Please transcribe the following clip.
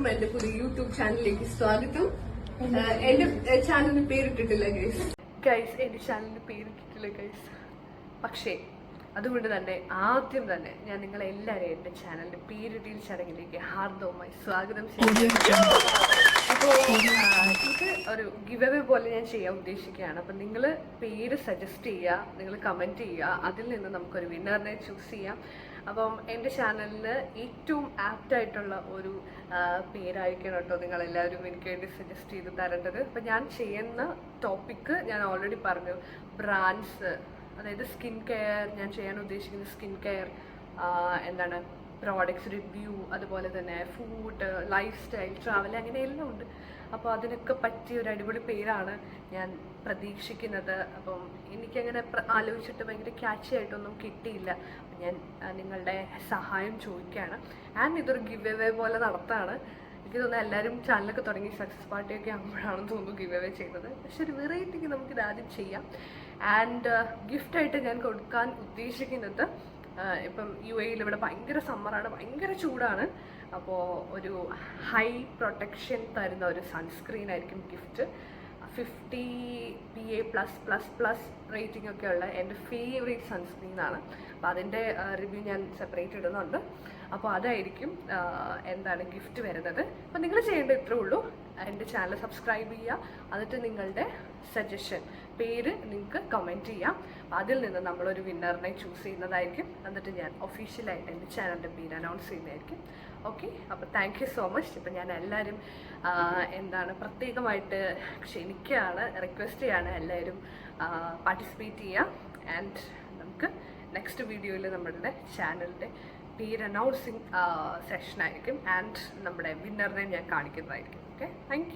എല്ലാവർക്കും എന്റെ പുതിയ യൂട്യൂബ് ചാനലിലേക്ക് സ്വാഗതം. എന്റെ ചാനലിന് പേരിട്ടിട്ടില്ല ഗൈസ്. ഗൈസ് എന്റെ ചാനലിന് പേരിട്ടിട്ടില്ല ഗൈസ്. പക്ഷേ അതുകൊണ്ട് തന്നെ ആദ്യം തന്നെ ഞാൻ നിങ്ങളെ എല്ലാവരെയും എന്റെ ചാനലിന്റെ പേരിടീൽ ചടങ്ങിലേക്ക് ഹാർദവുമായി സ്വാഗതം ചെയ്യുന്നു. ഒരു ഗിവ് അവേ പോലെ ഞാൻ ചെയ്യാൻ ഉദ്ദേശിക്കുകയാണ്. അപ്പം നിങ്ങൾ പേര് സജസ്റ്റ് ചെയ്യുക നിങ്ങൾ കമന്റ് ചെയ്യുക അതിൽ നിന്ന് നമുക്കൊരു വിന്നറിനെ ചൂസ് ചെയ്യാം. അപ്പം എന്റെ ചാനലിന് ഏറ്റവും ആപ്റ്റ് ആയിട്ടുള്ള ഒരു പേരായിരിക്കണം കേട്ടോ നിങ്ങളെല്ലാവരും എനിക്ക് വേണ്ടി സജസ്റ്റ് ചെയ്ത് തരേണ്ടത്. അപ്പം ഞാൻ ചെയ്യുന്ന ടോപ്പിക്ക് ഞാൻ ഓൾറെഡി പറഞ്ഞു. ബ്രാൻഡ്സ് അതായത് സ്കിൻ കെയർ ഞാൻ ചെയ്യാൻ ഉദ്ദേശിക്കുന്ന സ്കിൻ കെയർ എന്താണ്? പ്രോഡക്ട്സ് റിവ്യൂ അതുപോലെ തന്നെ ഫുഡ് ലൈഫ് സ്റ്റൈൽ ട്രാവൽ അങ്ങനെ എല്ലാം ഉണ്ട്. അപ്പോൾ അതിനൊക്കെ പറ്റിയ ഒരു അടിപൊളി പേരാണ് ഞാൻ പ്രതീക്ഷിക്കുന്നത്. അപ്പം എനിക്കങ്ങനെ ആലോചിച്ചിട്ട് ഭയങ്കര ക്യാച്ചി ആയിട്ടൊന്നും കിട്ടിയില്ല. ഞാൻ നിങ്ങളുടെ സഹായം ചോദിക്കുകയാണ്. ആൻഡ് ഇതൊരു ഗിവ് എവേ പോലെ നടത്താണ്. എനിക്ക് തോന്നുന്നു എല്ലാവരും ചാനലൊക്കെ തുടങ്ങി സക്സസ് പാർട്ടിയൊക്കെ ആകുമ്പോഴാണെന്ന് തോന്നുന്നു ഗിവ് അവേ ചെയ്യുന്നത്. പക്ഷെ ഒരു വെറൈറ്റിക്ക് നമുക്കിത് ആദ്യം ചെയ്യാം. ആൻഡ് ഗിഫ്റ്റായിട്ട് ഞാൻ കൊടുക്കാൻ ഉദ്ദേശിക്കുന്നത് ഇപ്പം യു എയിൽ ഇവിടെ ഭയങ്കര സമ്മറാണ് ഭയങ്കര ചൂടാണ്. അപ്പോൾ ഒരു ഹൈ പ്രൊട്ടക്ഷൻ തരുന്ന ഒരു സൺസ്ക്രീൻ ആയിരിക്കും gift fifty P A plus plus plus rating ഒക്കെ ഉള്ള എന്റെ ഫേവറേറ്റ് സൺസ്ക്രീനാണ് അപ്പോൾ അതിന്റെ റിവ്യൂ ഞാൻ സെപ്പറേറ്റ് ഇടുന്നുണ്ട്. അപ്പോൾ അതായിരിക്കും എന്താണ് ഗിഫ്റ്റ് വരുന്നത്. അപ്പോൾ നിങ്ങൾ ചെയ്യേണ്ടത് ഇത്രേ ഉള്ളൂ. എന്റെ ചാനൽ സബ്സ്ക്രൈബ് ചെയ്യുക. എന്നിട്ട് നിങ്ങളുടെ സജഷൻ പേര് നിങ്ങൾക്ക് കമന്റ് ചെയ്യാം. അതിൽ നിന്ന് നമ്മളൊരു വിന്നറിനെ ചൂസ് ചെയ്യുന്നതായിരിക്കും. എന്നിട്ട് ഞാൻ ഒഫീഷ്യലായിട്ട് എന്റെ ചാനലിന്റെ പേര് അനൗൺസ് ചെയ്യുന്നതായിരിക്കും. ഓക്കെ അപ്പോൾ താങ്ക് യു സോ മച്ച് ഇപ്പം ഞാൻ എല്ലാവരും എന്താണ് പ്രത്യേകമായിട്ട് ക്ഷണിക്കുകയാണ് റിക്വസ്റ്റ് ചെയ്യാണ് എല്ലാവരും പാർട്ടിസിപ്പേറ്റ് ചെയ്യുക. ആൻഡ് നമുക്ക് നെക്സ്റ്റ് വീഡിയോയിൽ നമ്മളുടെ ചാനലിന്റെ പേര് അനൗൺസിങ് സെഷനായിരിക്കും ആൻഡ് നമ്മുടെ വിന്നറിനെ ഞാൻ കാണിക്കുന്നതായിരിക്കും. Okay thank